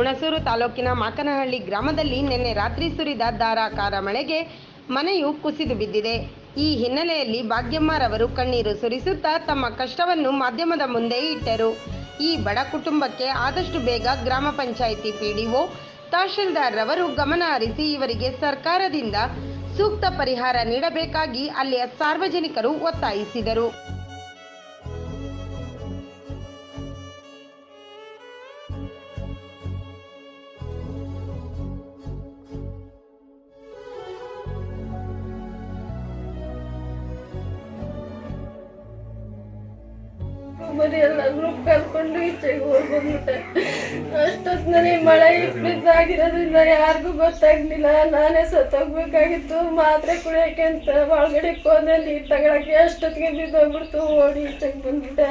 ಹುಣಸೂರು ತಾಲೂಕಿನ ಮಾಕನಹಳ್ಳಿ ಗ್ರಾಮದಲ್ಲಿ ನಿನ್ನೆ ರಾತ್ರಿ ಸುರಿದ ಧಾರಾಕಾರ ಮಳೆಗೆ ಮನೆಯು ಕುಸಿದು ಬಿದ್ದಿದೆ. ಈ ಹಿನ್ನೆಲೆಯಲ್ಲಿ ಭಾಗ್ಯಮ್ಮರವರು ಕಣ್ಣೀರು ಸುರಿಸುತ್ತಾ ತಮ್ಮ ಕಷ್ಟವನ್ನು ಮಾಧ್ಯಮದ ಮುಂದೆ ಇಟ್ಟರು. ಈ ಬಡ ಕುಟುಂಬಕ್ಕೆ ಆದಷ್ಟು ಬೇಗ ಗ್ರಾಮ ಪಂಚಾಯಿತಿ ಪಿಡಿಒ ತಹಶೀಲ್ದಾರ್ ರವರು ಗಮನ ಹರಿಸಿ ಇವರಿಗೆ ಸರ್ಕಾರದಿಂದ ಸೂಕ್ತ ಪರಿಹಾರ ನೀಡಬೇಕಾಗಿ ಅಲ್ಲಿಯ ಸಾರ್ವಜನಿಕರು ಒತ್ತಾಯಿಸಿದರು. ಮರಿ ಗ್ರೂಪ್ ಕರ್ಕೊಂಡು ಈಚೆಗೆ ಹೋಗಿ ಬಂದ್ಬಿಟ್ಟೆ ಅಷ್ಟೊತ್ತಿನಲ್ಲಿ ಮಳೆ ಆಗಿರೋದ್ರಿಂದ ಯಾರಿಗೂ ಗೊತ್ತಾಗ್ಲಿಲ್ಲ. ನಾನೇ ಸತ್ತೋಗ್ಬೇಕಾಗಿತ್ತು. ಮಾತ್ರೆ ಕುಡಿಯೋಕೆ ಅಂತ ಒಳಗಡೆ ನೀರು ತಗೊಳಕ್ಕೆ ಅಷ್ಟೊತ್ತಿಗೆ ಬಿದ್ದೋಗ್ಬಿಡ್ತು. ಓಡಿ ಈಚೆಗೆ ಬಂದ್ಬಿಟ್ಟೆ.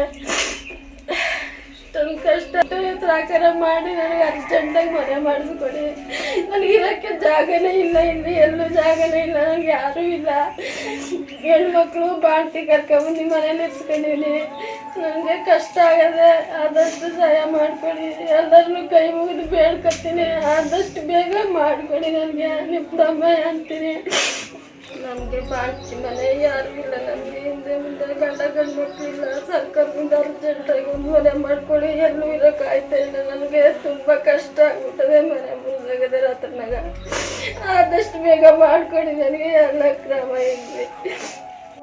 ಅಷ್ಟೊಂದು ಕಷ್ಟ. ಸಾಕಾರ ಮಾಡಿ ನನಗೆ ಅರ್ಜೆಂಟಾಗಿ ಮನೆ ಮಾಡಿಸ್ಕೊಡಿ ನನಗೆ ಇರೋಕ್ಕೆ ಜಾಗನೇ ಇಲ್ಲ ಇಲ್ಲಿ. ಎಲ್ಲೂ ಜಾಗನೇ ಇಲ್ಲ. ನನಗೆ ಯಾರೂ ಇಲ್ಲ. ಹೆಣ್ಮಕ್ಳು ಬಾಣ್ತಿ ಕರ್ಕೊಂಬಂದು ಮನೇಲಿ ಇರ್ಸ್ಕೊಂಡಿನಿ ನನಗೆ ಕಷ್ಟ ಆಗದೆ ಆದಷ್ಟು ಸಹಾಯ ಮಾಡಿಕೊಡಿ. ಎಲ್ಲರನ್ನು ಕೈ ಮುಗಿದು ಬೇಡ್ಕೊತೀನಿ. ಆದಷ್ಟು ಬೇಗ ಮಾಡಿಕೊಡಿ ನನಗೆ. ನಿಮ್ಮಮ್ಮ ಅಂತೀನಿ. ನಮಗೆ ಬಾಳ್ತಿ ಮನೆ ಯಾರು ಗಂಡ ಗಂಡು ಮಕ್ಕಳಿಲ್ಲ ಸರ್ಕಾರದಿಂದ ಅರ್ಜೆಂಟಾಗಿ ಒಂದು ಮನೆ ಮಾಡ್ಕೊಳ್ಳಿ. ಎಲ್ಲೂ ಇರೋಕೆ ಆಯ್ತಾ ಇಲ್ಲ. ನನಗೆ ತುಂಬ ಕಷ್ಟ ಆಗ್ಬಿಟ್ಟದೆ ಮನೆ ಮುಂದಾಗದೆ ರಾತ್ರಿನಾಗ. ಆದಷ್ಟು ಬೇಗ ಮಾಡ್ಕೊಡಿ. ನನಗೆ ಎಲ್ಲ ಕ್ರಮ ಇರಲಿ.